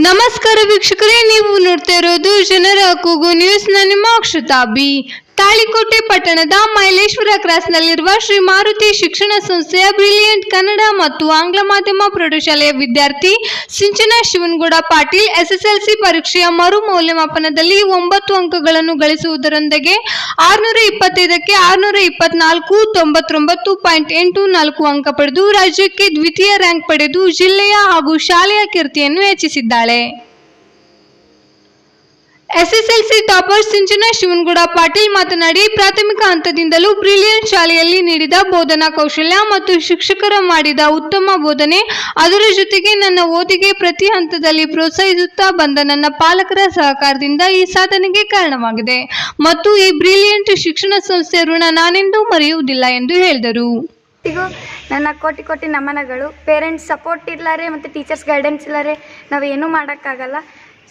ನಮಸ್ಕಾರ ವೀಕ್ಷಕರೇ ನೀವು ನೋಡ್ತಾ ಇರೋದು ಜನರ ಕೂಗು ನ್ಯೂಸ್ನ ನಿಮ್ಮ ಅಕ್ಷತಾ ಬಿ ತಾಳಿಕೋಟೆ ಪಟ್ಟಣದ ಮೈಲೇಶ್ವರ ಕ್ರಾಸ್ನಲ್ಲಿರುವ ಶ್ರೀ ಮಾರುತಿ ಶಿಕ್ಷಣ ಸಂಸ್ಥೆಯ ಬ್ರಿಲಿಯಂಟ್ ಕನ್ನಡ ಮತ್ತು ಆಂಗ್ಲ ಮಾಧ್ಯಮ ಪ್ರೌಢಶಾಲೆಯ ವಿದ್ಯಾರ್ಥಿ ಸಿಂಚನ ಶಿವನಗೌಡ ಪಾಟೀಲ್ ಎಸ್ಎಸ್ಎಲ್ಸಿ ಪರೀಕ್ಷೆಯ ಮರು ಮೌಲ್ಯಮಾಪನದಲ್ಲಿ ಒಂಬತ್ತು ಅಂಕಗಳನ್ನು ಗಳಿಸುವುದರೊಂದಿಗೆ ಆರುನೂರ ಇಪ್ಪತ್ತೈದಕ್ಕೆ ಆರುನೂರ ಇಪ್ಪತ್ನಾಲ್ಕು, ತೊಂಬತ್ತೊಂಬತ್ತು ಪಾಯಿಂಟ್ ಎಂಟು ನಾಲ್ಕು ಅಂಕ ಪಡೆದು ರಾಜ್ಯಕ್ಕೆ ದ್ವಿತೀಯ ರ್ಯಾಂಕ್ ಪಡೆದು ಜಿಲ್ಲೆಯ ಹಾಗೂ ಶಾಲೆಯ ಕೀರ್ತಿಯನ್ನು ಹೆಚ್ಚಿಸಿದ್ದಾಳೆ. ಎಸ್ಎಸ್ಎಲ್ಸಿ ಟಾಪರ್ ಸಿಂಚನ ಶಿವನಗೌಡ ಪಾಟೀಲ್ ಮಾತನಾಡಿ, ಪ್ರಾಥಮಿಕ ಹಂತದಿಂದಲೂ ಬ್ರಿಲಿಯನ್ ಶಾಲೆಯಲ್ಲಿ ನೀಡಿದ ಬೋಧನಾ ಕೌಶಲ್ಯ ಮತ್ತು ಶಿಕ್ಷಕರ ಮಾಡಿದ ಉತ್ತಮ ಬೋಧನೆ. ಅದರ ಜೊತೆಗೆ ನನ್ನ ಓದಿಗೆ ಪ್ರತಿ ಹಂತದಲ್ಲಿ ಪ್ರೋತ್ಸಾಹಿಸುತ್ತಾ ಬಂದ ನನ್ನ ಪಾಲಕರ ಸಹಕಾರದಿಂದ ಈ ಸಾಧನೆಗೆ ಕಾರಣವಾಗಿದೆ ಮತ್ತು ಈ ಬ್ರಿಲಿಯಂಟ್ ಶಿಕ್ಷಣ ಸಂಸ್ಥೆ ಋಣ ನಾನೆಂದೂ ಮರೆಯುವುದಿಲ್ಲ ಎಂದು ಹೇಳಿದರು. ನನ್ನ ಕೋಟಿ ಕೋಟಿ ನಮನಗಳು. ಪೇರೆಂಟ್ಸ್ ಸಪೋರ್ಟ್ ಇಲ್ಲಾರೆ ಮತ್ತು ಟೀಚರ್ಸ್ ಗೈಡೆನ್ಸ್ ಇಲ್ಲಾರೆ ನಾವು ಏನೂ ಮಾಡೋಕ್ಕಾಗಲ್ಲ.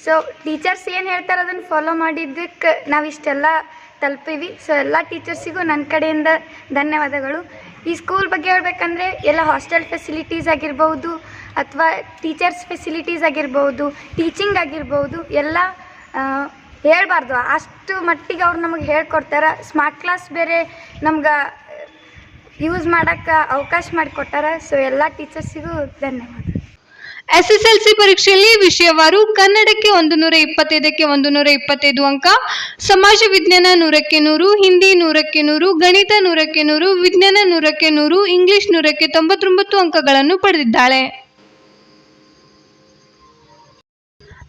ಸೊ ಟೀಚರ್ಸ್ ಏನು ಹೇಳ್ತಾರೆ ಅದನ್ನು ಫಾಲೋ ಮಾಡಿದ್ದಕ್ಕೆ ನಾವು ಇಷ್ಟೆಲ್ಲ ತಲುಪೀವಿ. ಸೊ ಎಲ್ಲ ಟೀಚರ್ಸಿಗೂ ನನ್ನ ಕಡೆಯಿಂದ ಧನ್ಯವಾದಗಳು. ಈ ಸ್ಕೂಲ್ ಬಗ್ಗೆ ಹೇಳ್ಬೇಕಂದ್ರೆ ಎಲ್ಲ ಹಾಸ್ಟೆಲ್ ಫೆಸಿಲಿಟೀಸ್ ಆಗಿರ್ಬೋದು ಅಥವಾ ಟೀಚರ್ಸ್ ಫೆಸಿಲಿಟೀಸ್ ಆಗಿರ್ಬೋದು ಟೀಚಿಂಗ್ ಆಗಿರ್ಬೋದು, ಎಲ್ಲ ಹೇಳಬಾರ್ದು. ಅಷ್ಟು ಮಟ್ಟಿಗೆ ಅವ್ರು ನಮಗೆ ಹೇಳ್ಕೊಡ್ತಾರೆ. ಸ್ಮಾರ್ಟ್ ಕ್ಲಾಸ್ ಬೇರೆ ನಮ್ಗೆ ಯೂಸ್ ಮಾಡೋಕ್ಕೆ ಅವಕಾಶ ಮಾಡಿಕೊಟ್ಟಾರ. ಸೊ ಎಲ್ಲ ಟೀಚರ್ಸಿಗೂ ಧನ್ಯವಾದ. ಎಸ್ಎಸ್ಎಲ್ಸಿ ಪರೀಕ್ಷೆಯಲ್ಲಿ ವಿಷಯವಾರು ಕನ್ನಡಕ್ಕೆ ಒಂದು ನೂರ ಇಪ್ಪತ್ತೈದಕ್ಕೆ ಒಂದು ನೂರ ಇಪ್ಪತ್ತೈದು ಅಂಕ, ಸಮಾಜ ವಿಜ್ಞಾನ ನೂರಕ್ಕೆ ನೂರು, ಹಿಂದಿ ನೂರಕ್ಕೆ ನೂರು, ಗಣಿತ ನೂರಕ್ಕೆ ನೂರು, ವಿಜ್ಞಾನ ನೂರಕ್ಕೆ ನೂರು, ಇಂಗ್ಲಿಷ್ ನೂರಕ್ಕೆ ತೊಂಬತ್ತೊಂಬತ್ತು ಅಂಕಗಳನ್ನು ಪಡೆದಿದ್ದಾಳೆ.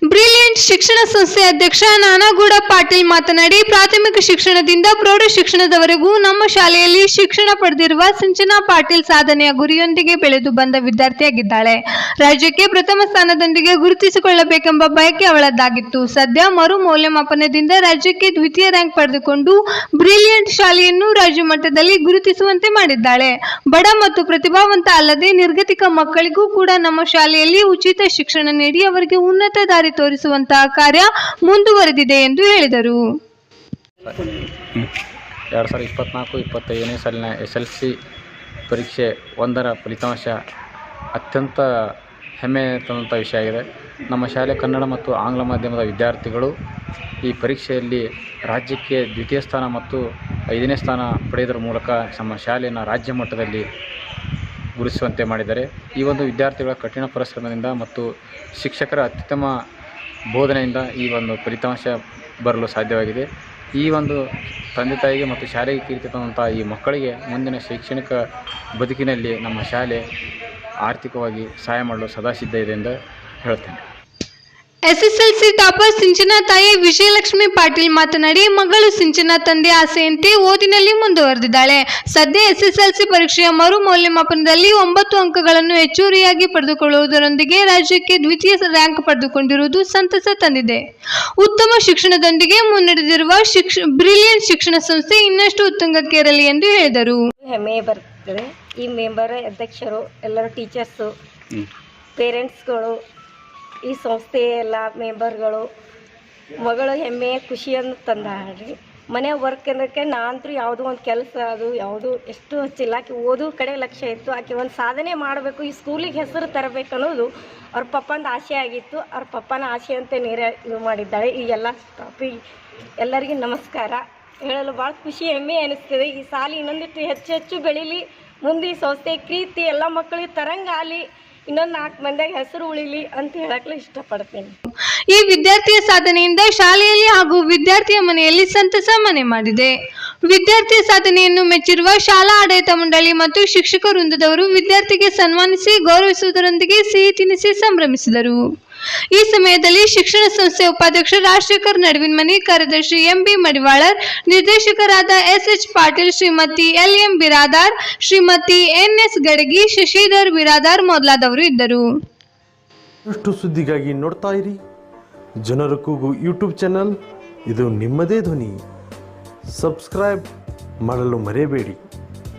ಬ್ರಿಲಿಯಂಟ್ ಶಿಕ್ಷಣ ಸಂಸ್ಥೆ ಅಧ್ಯಕ್ಷ ನಾನಾಗೌಡ ಪಾಟೀಲ್ ಮಾತನಾಡಿ, ಪ್ರಾಥಮಿಕ ಶಿಕ್ಷಣದಿಂದ ಪ್ರೌಢ ಶಿಕ್ಷಣದವರೆಗೂ ನಮ್ಮ ಶಾಲೆಯಲ್ಲಿ ಶಿಕ್ಷಣ ಪಡೆದಿರುವ ಸಿಂಚನಾ ಪಾಟೀಲ್ ಸಾಧನೆಯ ಗುರಿಯೊಂದಿಗೆ ಬೆಳೆದು ಬಂದ ವಿದ್ಯಾರ್ಥಿಯಾಗಿದ್ದಾಳೆ. ರಾಜ್ಯಕ್ಕೆ ಪ್ರಥಮ ಸ್ಥಾನದೊಂದಿಗೆ ಗುರುತಿಸಿಕೊಳ್ಳಬೇಕೆಂಬ ಬಯಕೆ ಅವಳದ್ದಾಗಿತ್ತು. ಸದ್ಯ ಮರು ಮೌಲ್ಯಮಾಪನದಿಂದ ರಾಜ್ಯಕ್ಕೆ ದ್ವಿತೀಯ ರ್ಯಾಂಕ್ ಪಡೆದುಕೊಂಡು ಬ್ರಿಲಿಯಂಟ್ ಶಾಲೆಯನ್ನು ರಾಜ್ಯ ಮಟ್ಟದಲ್ಲಿ ಗುರುತಿಸುವಂತೆ ಮಾಡಿದ್ದಾಳೆ. ಬಡ ಮತ್ತು ಪ್ರತಿಭಾವಂತ ಅಲ್ಲದೆ ನಿರ್ಗತಿಕ ಮಕ್ಕಳಿಗೂ ಕೂಡ ನಮ್ಮ ಶಾಲೆಯಲ್ಲಿ ಉಚಿತ ಶಿಕ್ಷಣ ನೀಡಿ ಅವರಿಗೆ ಉನ್ನತ ದಾರಿ ತೋರಿಸುವಂತಹ ಕಾರ್ಯ ಮುಂದುವರೆದಿದೆ ಎಂದು ಹೇಳಿದರು. ಎರಡು ಸಾವಿರದ ಇಪ್ಪತ್ತ್ನಾಲ್ಕು ಇಪ್ಪತ್ತೈದನೇ ಸಾಲಿನ ಎಸ್ ಎಲ್ ಸಿ ಪರೀಕ್ಷೆ ಒಂದರ ಫಲಿತಾಂಶ ಅತ್ಯಂತ ಹೆಮ್ಮೆ ತಂದಂಥ ವಿಷಯ ಆಗಿದೆ. ನಮ್ಮ ಶಾಲೆ ಕನ್ನಡ ಮತ್ತು ಆಂಗ್ಲ ಮಾಧ್ಯಮದ ವಿದ್ಯಾರ್ಥಿಗಳು ಈ ಪರೀಕ್ಷೆಯಲ್ಲಿ ರಾಜ್ಯಕ್ಕೆ ದ್ವಿತೀಯ ಸ್ಥಾನ ಮತ್ತು ಐದನೇ ಸ್ಥಾನ ಪಡೆಯುವುದರ ಮೂಲಕ ನಮ್ಮ ಶಾಲೆಯನ್ನು ರಾಜ್ಯ ಮಟ್ಟದಲ್ಲಿ ಗುರುತಿಸುವಂತೆ ಮಾಡಿದ್ದಾರೆ. ಈ ಒಂದು ವಿದ್ಯಾರ್ಥಿಗಳ ಕಠಿಣ ಪರಿಶ್ರಮದಿಂದ ಮತ್ತು ಶಿಕ್ಷಕರ ಅತ್ಯುತ್ತಮ ಬೋಧನೆಯಿಂದ ಈ ಒಂದು ಫಲಿತಾಂಶ ಬರಲು ಸಾಧ್ಯವಾಗಿದೆ. ಈ ಒಂದು ತಂದೆ ತಾಯಿಗೆ ಮತ್ತು ಶಾಲೆಗೆ ಕೀರ್ತಿ ತಂದಂಥ ಈ ಮಕ್ಕಳಿಗೆ ಮುಂದಿನ ಶೈಕ್ಷಣಿಕ ಬದುಕಿನಲ್ಲಿ ನಮ್ಮ ಶಾಲೆ ಆರ್ಥಿಕವಾಗಿ ಸಹಾಯ ಮಾಡಲು ಸದಾ ಸಿದ್ಧ ಇದೆ ಎಂದು ಹೇಳ್ತೇನೆ ಎಸ್ಎಸ್ಎಲ್ಸಿ ಟಾಪರ್ ಸಿಂಚನ ತಾಯಿ ವಿಜಯಲಕ್ಷ್ಮಿ ಪಾಟೀಲ್ ಮಾತನಾಡಿ ಮಗಳು ಸಿಂಚನ ತಂದೆ ಆಸೆಯಂತೆ ಓದಿನಲ್ಲಿ ಮುಂದುವರೆದಿದ್ದಾಳೆ. ಸದ್ಯ ಎಸ್ಎಸ್ಎಲ್ಸಿ ಪರೀಕ್ಷೆಯ ಮರು ಮೌಲ್ಯಮಾಪನದಲ್ಲಿ ಒಂಬತ್ತು ಅಂಕಗಳನ್ನು ಹೆಚ್ಚುವರಿಯಾಗಿ ಪಡೆದುಕೊಳ್ಳುವುದರೊಂದಿಗೆ ರಾಜ್ಯಕ್ಕೆ ದ್ವಿತೀಯ ರ್ಯಾಂಕ್ ಪಡೆದುಕೊಂಡಿರುವುದು ಸಂತಸ ತಂದಿದೆ. ಉತ್ತಮ ಶಿಕ್ಷಣದೊಂದಿಗೆ ಮುನ್ನಡೆದಿರುವ ಶಿಕ್ಷ ಬ್ರಿಲಿಯಂಟ್ ಶಿಕ್ಷಣ ಸಂಸ್ಥೆ ಇನ್ನಷ್ಟು ಉತ್ತುಂಗಕ್ಕೇರಲಿ ಎಂದು ಹೇಳಿದರು. ಹೆಮ್ಮೆ ಬರ್ತದೆ. ಈ ಮೆಂಬರ್ ಅಧ್ಯಕ್ಷರು ಎಲ್ಲರೂ ಟೀಚರ್ಸು ಪೇರೆಂಟ್ಸ್ಗಳು ಈ ಸಂಸ್ಥೆ ಎಲ್ಲ ಮೆಂಬರ್ಗಳು, ಮಗಳು ಹೆಮ್ಮೆ ಖುಷಿಯನ್ನು ತಂದಾಳ್ರಿ ಮನೆ ವರ್ಕ್ ಅನ್ನೋಕ್ಕೆ ನಾನಂತೂ ಯಾವುದೋ ಒಂದು ಕೆಲಸ ಅದು ಯಾವುದು ಎಷ್ಟು ಹಚ್ಚಿಲ್ಲ ಆಕೆ ಓದೋ ಕಡೆ ಲಕ್ಷ್ಯ ಇತ್ತು. ಆಕೆ ಒಂದು ಸಾಧನೆ ಮಾಡಬೇಕು, ಈ ಸ್ಕೂಲಿಗೆ ಹೆಸರು ತರಬೇಕು ಅನ್ನೋದು ಅವ್ರ ಪಪ್ಪಂದು ಆಸೆ ಆಗಿತ್ತು. ಅವ್ರ ಪಪ್ಪನ ಆಸೆಯಂತೆ ನೇರ ಇದು ಮಾಡಿದ್ದಾಳೆ. ಈ ಎಲ್ಲ ಸ್ಟಾಪಿ ಎಲ್ಲರಿಗೂ ನಮಸ್ಕಾರ. ಹೇಳಲು ಭಾಳ ಖುಷಿ, ಹೆಮ್ಮೆ ಅನಿಸ್ತದೆ. ಈ ಸಾಲಿ ಇನ್ನೊಂದಿಟ್ಟು ಹೆಚ್ಚು ಹೆಚ್ಚು ಬೆಳೀಲಿ. ಮುಂದೆ ಈ ಸಂಸ್ಥೆ, ಪ್ರೀತಿ ಎಲ್ಲ ಮಕ್ಕಳಿಗೆ ತರಂಗಾಲಿ. ಇನ್ನೊಂದು ನಾಲ್ಕು ಮಂದಿಯಾಗ ಹೆಸರು ಉಳಿಲಿ ಅಂತ ಹೇಳಕ್ಲೆ ಇಷ್ಟಪಡ್ತೇನೆ. ಈ ವಿದ್ಯಾರ್ಥಿಯ ಸಾಧನೆಯಿಂದ ಶಾಲೆಯಲ್ಲಿ ಹಾಗೂ ವಿದ್ಯಾರ್ಥಿಯ ಮನೆಯಲ್ಲಿ ಸಂತಸ ಮನೆ ಮಾಡಿದೆ. ವಿದ್ಯಾರ್ಥಿಯ ಸಾಧನೆಯನ್ನು ಮೆಚ್ಚಿರುವ ಶಾಲಾ ಆಡಳಿತ ಮಂಡಳಿ ಮತ್ತು ಶಿಕ್ಷಕ ವೃಂದದವರು ವಿದ್ಯಾರ್ಥಿಗೆ ಸನ್ಮಾನಿಸಿ ಗೌರವಿಸುವುದರೊಂದಿಗೆ ಸಿಹಿ ತಿನಿಸಿ ಸಂಭ್ರಮಿಸಿದರು. ಈ ಸಮಯದಲ್ಲಿ ಶಿಕ್ಷಣ ಸಂಸ್ಥೆ ಉಪಾಧ್ಯಕ್ಷ ರಾಜಶೇಖರ್ ನಡುವಿನ್ಮನಿ ಕಾರ್ಯದರ್ಶಿ ಎಂಬಿ ಮಡಿವಾಳರ್, ನಿರ್ದೇಶಕರಾದ S H Patil, Shrimati L M Biradar, Shrimati N S Gadagi, Shashidhar Biradar ಮೊದಲಾದವರು ಇದ್ದರು. ಅಷ್ಟು ಸುದ್ದಿಗಾಗಿ ನೋಡ್ತಾ ಇರಿ. ಜನರ ಕೂಗು ಯೂಟ್ಯೂಬ್ ಚಾನಲ್. ಇದು ನಿಮ್ಮದೇ ಧ್ವನಿ. ಸಬ್ಸ್ಕ್ರೈಬ್ ಮಾಡಲು ಮರೆಯಬೇಡಿ.